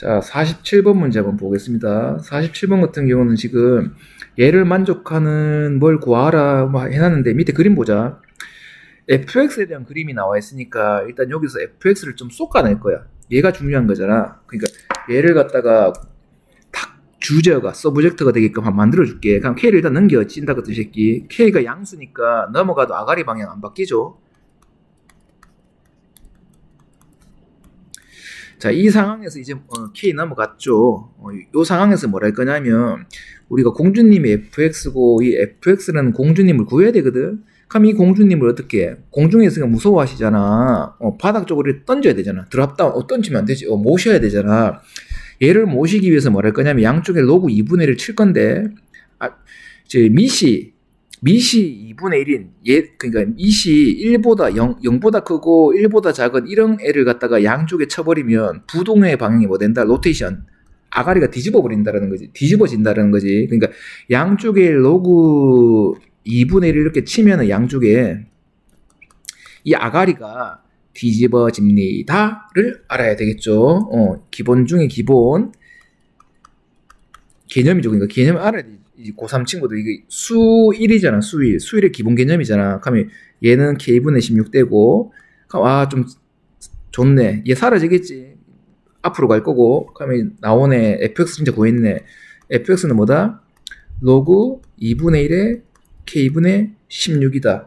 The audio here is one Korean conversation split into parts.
자, 47번 문제 한번 보겠습니다. 47번 같은 경우는 지금 얘를 만족하는 뭘 구하라 뭐 해놨는데 밑에 그림 보자. fx에 대한 그림이 나와 있으니까 일단 여기서 fx를 좀 쏟아낼 거야. 얘가 중요한 거잖아. 그러니까 얘를 갖다가 탁 주제어가 서브젝트가 되게끔 한번 만들어 줄게. 그럼 k를 일단 넘겨 찐다거든 이 새끼. k가 양수니까 넘어가도 아가리 방향 안 바뀌죠. 자, 이 상황에서 이제 어, K 넘어갔죠. 어, 이 상황에서 뭘할 거냐면 우리가 공주님이 fx고 이 fx라는 공주님을 구해야 되거든. 그럼 이 공주님을 어떻게 해? 공중에서 무서워하시잖아. 어, 바닥 쪽으로 던져야 되잖아. 드랍다운 어, 던지면 안 되지. 어, 모셔야 되잖아. 얘를 모시기 위해서 뭘할 거냐면 양쪽에 로그 2분의 1을 칠 건데 아, 이제 미시 미시 2분의 1인 얘 그러니까 미시 1보다 0, 0보다 크고 1보다 작은 이런 애를 갖다가 양쪽에 쳐버리면 부동의 방향이 뭐 된다? 로테이션. 아가리가 뒤집어 버린다라는 거지. 뒤집어진다라는 거지. 그러니까 양쪽에 로그 2분의 1을 이렇게 치면은 양쪽에 이 아가리가 뒤집어집니다를 알아야 되겠죠. 어 기본 중에 기본 개념이죠 그러니까 개념 알아야 돼이 고3 친구들 이게 수 1이잖아 수 1. 수 1의 기본 개념이잖아. 그러면 얘는 k분의 16되고 아좀 좋네. 얘 사라지겠지. 앞으로 갈 거고 그러면 나오네. fx 진짜 구했네. fx는 뭐다? 로그 2분의 1의 k분의 16이다.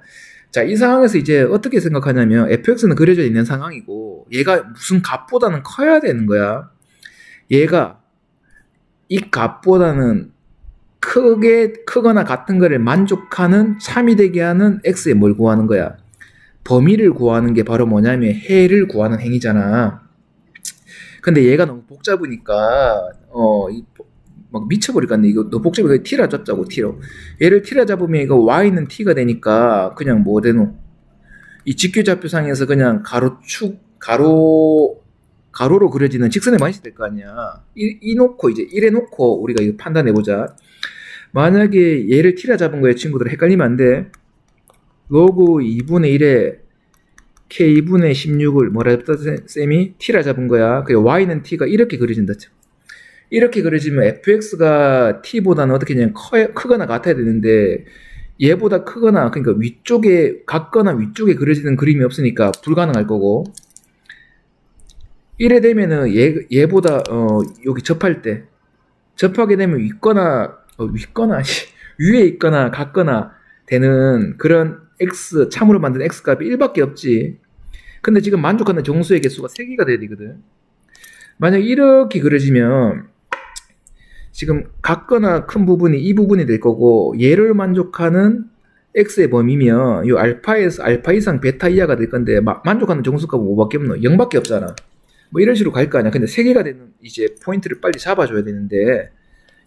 자, 이 상황에서 이제 어떻게 생각하냐면 fx는 그려져 있는 상황이고 얘가 무슨 값보다는 커야 되는 거야. 얘가 이 값보다는 크게 크거나 같은 거를 만족하는 참이 되게 하는 x에 뭘 구하는 거야? 범위를 구하는 게 바로 뭐냐면 해를 구하는 행위잖아. 근데 얘가 너무 복잡으니까 어 막 미쳐버릴 것 같네. 이거 너무 복잡해. t라 잡자고 t로. 얘를 t라 잡으면 이거 y는 t가 되니까 그냥 뭐 되노? 이 직교좌표상에서 그냥 가로축 가로 가로로 그려지는 직선의 맛이 될거 아니야. 이, 이 놓고 이제 1에 놓고 우리가 이거 판단해 보자. 만약에 얘를 t라 잡은 거에 친구들 헷갈리면 안 돼. 로그 2분의 1에 k분의 16을 뭐라 했다 쌤이 t라 잡은 거야. 그 y는 t가 이렇게 그려진다. 이렇게 그려지면 fx가 t보다는 어떻게 그냥 커, 크거나 같아야 되는데 얘보다 크거나 그러니까 위쪽에 같거나 위쪽에 그려지는 그림이 없으니까 불가능할 거고 이래 되면은 얘 얘보다 어 여기 접할 때 접하게 되면 윗거나 어, 윗거나 위에 있거나 같거나 되는 그런 x 참으로 만든 x 값이 1밖에 없지. 근데 지금 만족하는 정수의 개수가 3개가 돼야 되거든. 만약 이렇게 그려지면 지금 같거나 큰 부분이 이 부분이 될 거고 얘를 만족하는 x의 범위면 이 알파에서 알파 이상 베타 이하가 될 건데 마, 만족하는 정수값은 5밖에 없노. 0밖에 없잖아. 뭐 이런 식으로 갈 거 아니야. 근데 3개가 되는 이제 포인트를 빨리 잡아줘야 되는데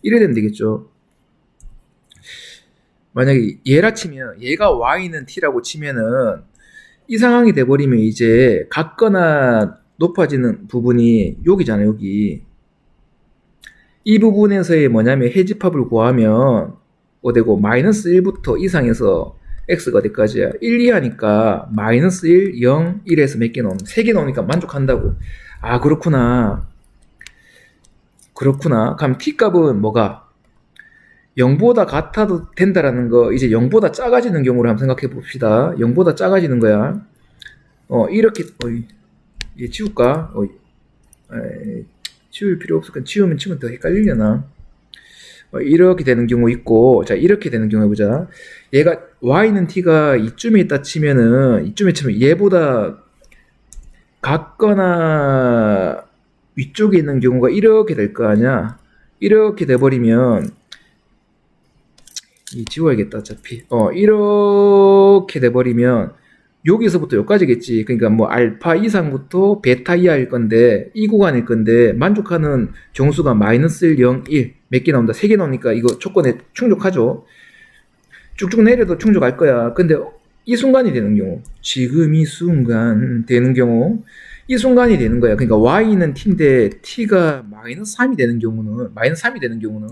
이래 되면 되겠죠. 만약에 얘라 치면 얘가 y는 t라고 치면은 이 상황이 돼버리면 이제 같거나 높아지는 부분이 여기잖아요 여기 이 부분에서의 뭐냐면 해집합을 구하면 어되고 마이너스 1부터 이상해서 x가 어디까지야 1, 2 하니까 마이너스 1, 0, 1에서 몇 개 나오면 3개 나오니까 만족한다고 아 그렇구나 그렇구나 그럼 t 값은 뭐가 0보다 같아도 된다라는 거 이제 0보다 작아지는 경우를 한번 생각해 봅시다. 0보다 작아지는 거야. 어 이렇게 어이 얘 치울까? 어이 에이, 치울 필요 없을 건 치우면 치면 더 헷갈리려나? 어, 이렇게 되는 경우 있고 자 이렇게 되는 경우 해보자. 얘가 y는 t가 이쯤에 있다 치면은 이쯤에 치면 얘보다 같거나 위쪽에 있는 경우가 이렇게 될 거 아니야. 이렇게 돼버리면 이 지워야겠다 어차피. 어 이렇게 돼버리면 여기서부터 여기까지겠지. 그러니까 뭐 알파 이상부터 베타 이하일 건데 이 구간일 건데 만족하는 정수가 마이너스 1, 0, 1 몇 개 나온다. 3개 나오니까 이거 조건에 충족하죠. 쭉쭉 내려도 충족할 거야. 근데 이 순간이 되는 경우 지금 이 순간 되는 경우 이 순간이 되는 거야 그러니까 y는 t인데 t가 마이너스 3이 되는 경우는 마이너스 3이 되는 경우는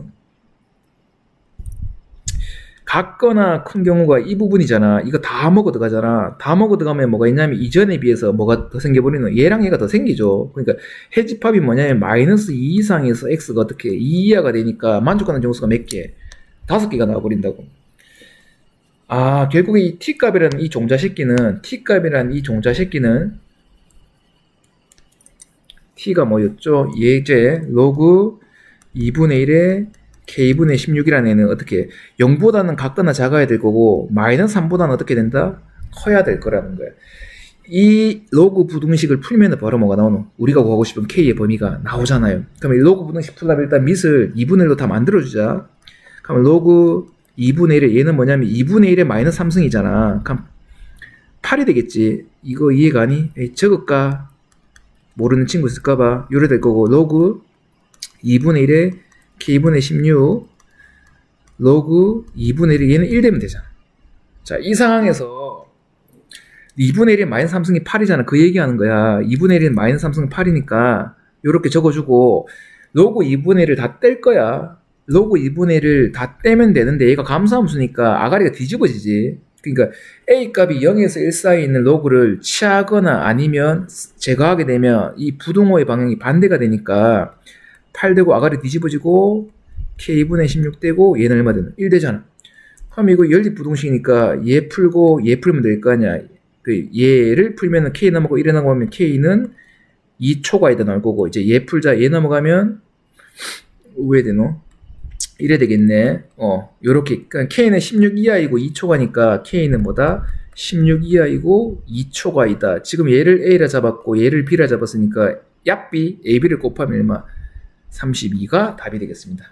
같거나 큰 경우가 이 부분이잖아. 이거 다 먹어 들어가잖아. 다 먹어 들어가면 뭐가 있냐면 이전에 비해서 뭐가 더 생겨버리는 얘랑 얘가 더 생기죠. 그러니까 해집합이 뭐냐면 마이너스 2 이상에서 x가 어떻게 2 이하가 되니까 만족하는 정수가 몇 개? 다섯 개가 나와버린다고. 아, 결국에 이 t값이라는 이 종자 새끼는 t값이라는 이 종자 새끼는 t가 뭐였죠? 예제 로그 2분의 1에 k분의 16이라는 애는 어떻게 0보다는 같거나 작아야 될 거고 마이너스 3보다는 어떻게 된다? 커야 될 거라는 거야. 이 로그 부등식을 풀면 바로 뭐가 나오노? 우리가 구하고 싶은 k의 범위가 나오잖아요. 그러면 이 로그 부등식 풀려면 일단 밑을 2분의 1로 다 만들어주자. 그러면 로그 2분의 1에 얘는 뭐냐면 2분의 1에 마이너스 3승이잖아. 그럼 8이 되겠지. 이거 이해가 아니? 적을까? 모르는 친구 있을까봐 요래 될 거고 로그 2분의 1에 k분의 16 로그 2분의 1이 얘는 1 되면 되잖아. 자, 이 상황에서 2분의 1이 마이너스 3승이 8이잖아. 그 얘기하는 거야. 2분의 1은 마이너스 3승 8이니까 요렇게 적어주고 로그 2분의 1을 다 뗄 거야. 로그 2분의 1을 다 떼면 되는데 얘가 감소함수니까 아가리가 뒤집어지지. 그러니까 a 값이 0에서 1 사이에 있는 로그를 취하거나 아니면 제거하게 되면 이 부동호의 방향이 반대가 되니까 8 되고 아가리 뒤집어지고 k분의 16 되고 얘는 얼마 되는 1 되잖아. 그럼 이거 연립 부동식이니까 얘 풀고 얘 풀면 될 거 아니야. 그 얘를 풀면은 k 넘어가고 1에 넘어가면 k는 2초가 이다 나올 거고 이제 얘 풀자 얘 넘어가면 왜 되노? 이래 되겠네. 어, 요렇게. 그러니까 K는 16 이하이고 2초가니까 K는 뭐다? 16 이하이고 2초가이다. 지금 얘를 A라 잡았고 얘를 B라 잡았으니까 얍비, AB를 곱하면 얼마? 32가 답이 되겠습니다.